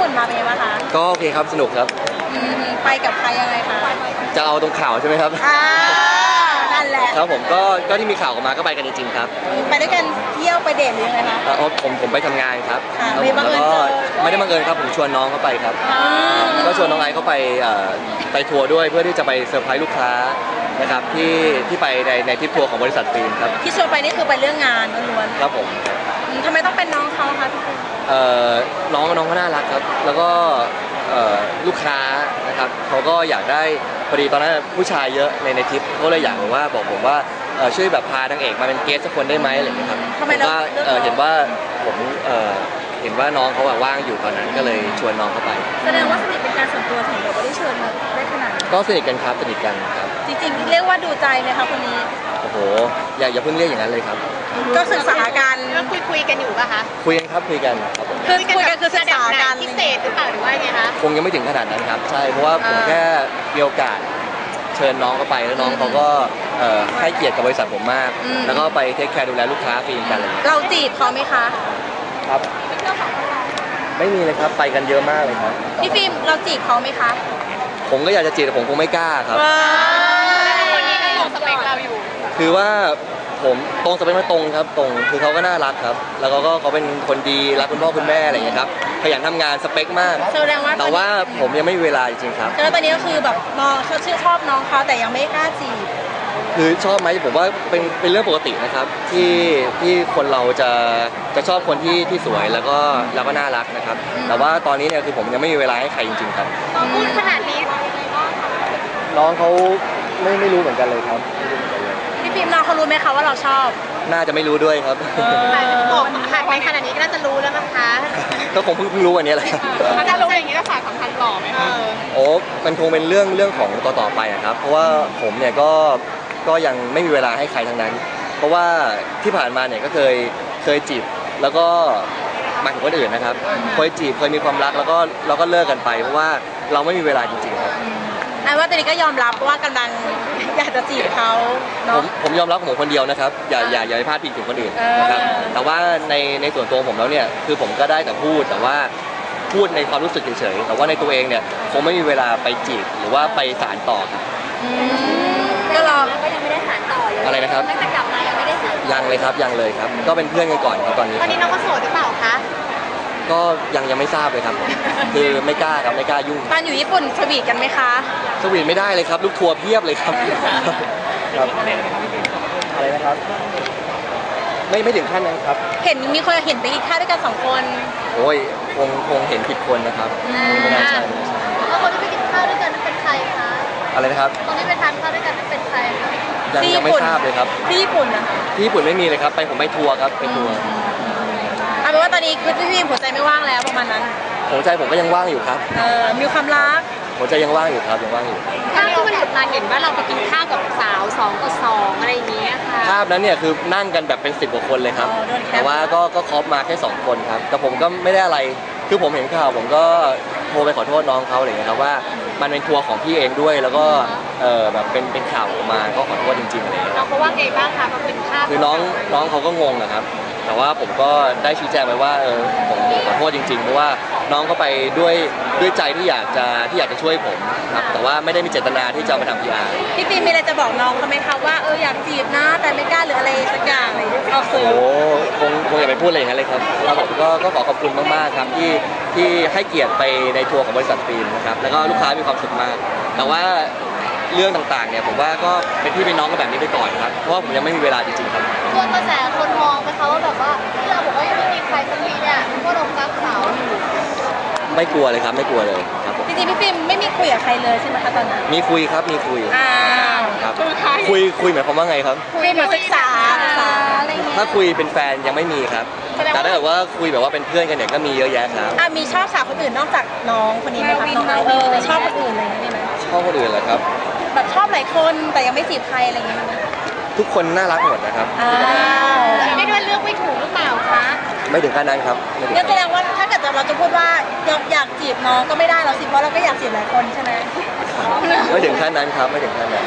ปุ่นมาเป็นไงบ้างคะก็โอเคครับสนุกครับ อืมไปกับใครยังไงคะจะเอาตรงข่าวใช่ไหมครับอ่านั่นแหละครับผมก็ก็ที่มีข่าวออกมาก็ไปกันจริงๆครับไปด้วยกันเที่ยวไปเดทหรือยังไงคะ เอ่อผมผมไปทำงานครับค่ะครับไม่บังเอิญแล้วก็เจอ ไม่ได้บังเอิญครับผมชวนน้องเขาไปครับ อืมก็ชวนน้องไอซ์เขาไปเอ่อไปทัวร์ด้วยเพื่อที่จะไปเซอร์ไพรส์ลูกค้านะครับที่ที่ไปในในทริปทัวร์ของบริษัทฟิล์มครับที่ชวนไปนี่คือไปเรื่องงานล้วนครับผมๆอืมทำไมต้องเป็น เอ่อน้องน้องก็น่ารักครับ แล้วก็เอ่อลูกค้านะครับเขาก็อยากได้พอดีตอนนั้นผู้ชายเยอะในในทริปเขาเลยอยากบอกว่าบอกผมว่าเอ่อช่วยแบบพานางเอกมาเป็นเกสสักคนได้ไหมอะไรอย่างเงี้ยครับทำไมผมเราว่าเลือกเอ่อน้องเห็นว่าผมเอ่อเห็นว่าน้องเขาอะว่างอยู่ตอนนั้นก็เลยชวนน้องเขาไป แสดงว่าสนิทเป็นการส่วนตัวถึงแบบว่าได้เชิญมาได้ขนาดนี้ก็สนิทกันครับสนิทกันครับ จริงๆเรียกว่าดูใจไหมคะคนนี้ โอ้โหอย่าอย่าเพิ่งเรียกอย่างนั้นเลยครับ ก็ศึกษากันก็คุยคุยกันอยู่ป่ะคะคุยกันครับคุยกันครับผมคือคุยกันคือศึกษากันพิเศษหรือเปล่าหรือว่าไงคะคงยังไม่ถึงขนาดนั้นครับใช่เพราะว่าผมแค่มีโอกาสเชิญน้องเขาไปแล้วน้องเขาก็เอ่อให้เกียรติกับบริษัทผมมาก แล้วก็ไปเทคแคร์ดูแลลูกค้าฟรีกันอะไรอย่างเลยเราจีบเขาไหมคะครับไม่มีเลยครับไปกันเยอะมากเลยครับพี่ฟิล์มเราจีบเขาไหมคะ ผมก็อยากจะจีบแต่ผมคงไม่กล้าครับ คนนี้ก็ลงสเปคเราอยู่ คือว่าผมตรงสเปคมาตรงครับตรงคือเขาก็น่ารักครับ แล้วเขาก็เขาเป็นคนดีรักคุณพ่อคุณแม่อะไรอย่างเงี้ยครับขยันทำงานสเปคมาก แสดงว่าแต่ว่าผมยังไม่มีเวลาจริงๆครับแสดงว่าตอนนี้ก็คือแบบมองเขาชื่นชอบน้องเขาแต่ยังไม่กล้าจีบ คือชอบไหมผมว่าเป็นเป็นเรื่องปกตินะครับ ที่ที่คนเราจะจะชอบคนที่ที่สวยแล้วก็แล้วก็น่ารักนะครับแต่ว่าตอนนี้เนี่ยคือผมยังไม่มีเวลาให้ใครจริง ๆ ครับ พูดขนาดนี้น้องเขาไม่ไม่รู้เหมือนกันเลยครับไม่รู้ พี่ฟิล์มน้องเขารู้ไหมคะว่าเราชอบน่าจะไม่รู้ด้วยครับบอกหากไปขนาดนี้ก็น่าจะรู้แล้วนะคะก็คงเพิ่งเพิ่งรู้วันนี้แหละครับถ้ารู้อย่างนี้แล้วสายสัมพันธ์หล่อไหมคะโอ้มันคงเป็นเรื่องเรื่องของต่อต่อไปอะครับ เพราะว่าผมเนี่ยก็ก็ยังไม่มีเวลาให้ใครทั้งนั้น เพราะว่าที่ผ่านมาเนี่ยก็เคยเคยจีบแล้วก็หมายถึงคนอื่นนะครับ เคยจีบเคยมีความรักแล้วก็เราก็เลิกกันไป เพราะว่าเราไม่มีเวลาจริงๆครับ อันว่าตอนนี้ก็ยอมรับว่ากำลัง อยากจะจีบเขาผเนาะ มผมยอมรับของผมคนเดียวนะครับ อย่าอย่าอย่าไปพลาดพิงถึงคนอื่นนะครับเออ แต่ว่าในในส่วนตัวผมแล้วเนี่ยคือผมก็ได้แต่พูดแต่ว่าพูดในความรู้สึกเฉยๆแต่ว่าในตัวเองเนี่ยคงไม่มีเวลาไปจีบหรือว่าไปสารต่อครับอืมก็รอก็ยังไม่ได้สารต่ออยู่อะไรนะครับ ตั้งแต่กลับมายังไม่ได้สารยังเลยครับยังเลยครับ ก็เป็นเพื่อนกันก่อนครับตอนนี้ตอนนี้น้องก็โสดหรือเปล่าคะ ก็ยังยังไม่ทราบเลยครับคือไม่กล้าครับไม่กล้ายุ่งตอนอยู่ญี่ปุ่นสวีทกันไหมคะ สวีทไม่ได้เลยครับ ลูกทัวร์เพียบเลยครับครับอะไรนะครับ ไม่ไม่ถึงขั้นนั้นครับ เห็นมีคนเห็นไปกินข้าวด้วยกันสองคนโอ้ยคงคงเห็นผิดคนนะครับอืมไม่น่าใช่ไม่น่าใช่แล้วคนที่ไปกินข้าวด้วยกันนั้นเป็นใครคะอะไรนะครับคนที่ไปทานข้าวด้วยกันนั้นเป็นใครคะยังที่ยังไม่ญี่ปุ่นทราบเลยครับที่ญี่ปุ่นนะคะที่ญี่ปุ่นไม่มีเลยครับ ไปผมไปทัวร์ครับไปทัวร์ เอาเป็นว่าตอนนี้คือพี่ฟิล์มหัวใจไม่ว่างแล้วประมาณนั้น หัวใจผมก็ยังว่างอยู่ครับ เออมีความรัก หัวใจยังว่างอยู่ครับยังว่างอยู่ ภาพที่มันหลุดมาเห็นว่าเราไปกินข้าวกับสาวสองต่อสองอะไรอย่างเงี้ยค่ะ ภาพนั้นเนี่ยคือนั่งกันแบบเป็นสิบกว่าคนเลยครับ อ๋อโดนแคป แต่ว่าก็ก็ครอปมาแค่สองคนครับ แต่ผมก็ไม่ได้อะไร คือผมเห็นข่าวผมก็โทรไปขอโทษน้องเขาอะไรอย่างเงี้ยครับว่ามันเป็นทัวร์ของพี่เองด้วย แล้วก็เออแบบเป็นเป็นข่าวออกมาก็ขอโทษจริงๆอะไรอย่างเงี้ยน้องเขาว่าไงบ้างคะมันเป็นภาพคือน้องน้องเขาก็งงนะครับ แต่ว่าผมก็ได้ชี้แจงไปว่าเออผมขอโทษจริงๆ เพราะว่าน้องก็ไปด้วยด้วยใจที่อยากจะที่อยากจะช่วยผมครับแต่ว่าไม่ได้มีเจตนาที่จะเอามาทำพีอาร์พี่ฟิล์มมีอะไรจะบอกน้องเขาไหมคะว่าเอออยากจีบนะแต่ไม่กล้าหรืออะไรสักอย่างอะไรออกสื่อโอ้คงคงอย่าไปพูดอะไรอย่างนั้นเลยครับครับผมก็ก็ขอขอบคุณมากๆครับที่ที่ให้เกียรติไปในทัวร์ของบริษัทฟิล์มนะครับแล้วก็ลูกค้ามีความสุขมาก แต่ว่า เรื่องต่างๆเนี่ยผมว่าก็เป็นพี่เป็นน้องกันแบบนี้ไปก่อนครับเพราะว่าผมยังไม่มีเวลาจริงๆครับกลัวกระแสคนมองไหมคะว่าแบบว่าที่เราบอกว่ายังไม่มีใครสักทีเนี่ยก็ลงรักสาวอยู่ไม่กลัวเลยครับไม่กลัวเลยครับผมจริงๆพี่ฟิล์มไม่มีคุยกับใครเลยใช่ไหมคะตอนนั้นมีคุยครับมีคุยอ้าวครับคุยคุยหมายความว่าไงครับ คุยเหมือนศึกษาศึกษาอะไรอย่างเงี้ยถ้าคุยเป็นแฟนยังไม่มีครับแต่ถ้าเกิดว่าคุยแบบว่าเป็นเพื่อนกันเนี่ยก็มีเยอะแยะครับอะมีชอบสาวคนอื่นนอกจากน้องคนนี้ไหมคะน้องไอซ์เออชอบคนอื่นอะไรอย่างเงี้ยมีไหมชอบคนอื่นเหรอครับ แบบชอบหลายคนแต่ยังไม่จีบใครอะไรอย่างเงี้ยมีไหมทุกคนน่ารักหมดนะครับ อ้าวไม่ได้ว่าเลือกไม่ถูกหรือเปล่าคะไม่ถึงขั้นนั้นครับไม่ถึงงั้นแสขั้นดนั้นงว่าถ้าเกิดเราจะพูดว่าอยากอยากจีบน้องก็ไม่ได้เราสิเพราะเราก็อยากจีบหลายคนใช่ไหม ไม่ถึงขั้นนั้นครับไม่ถึงขั้นนั้น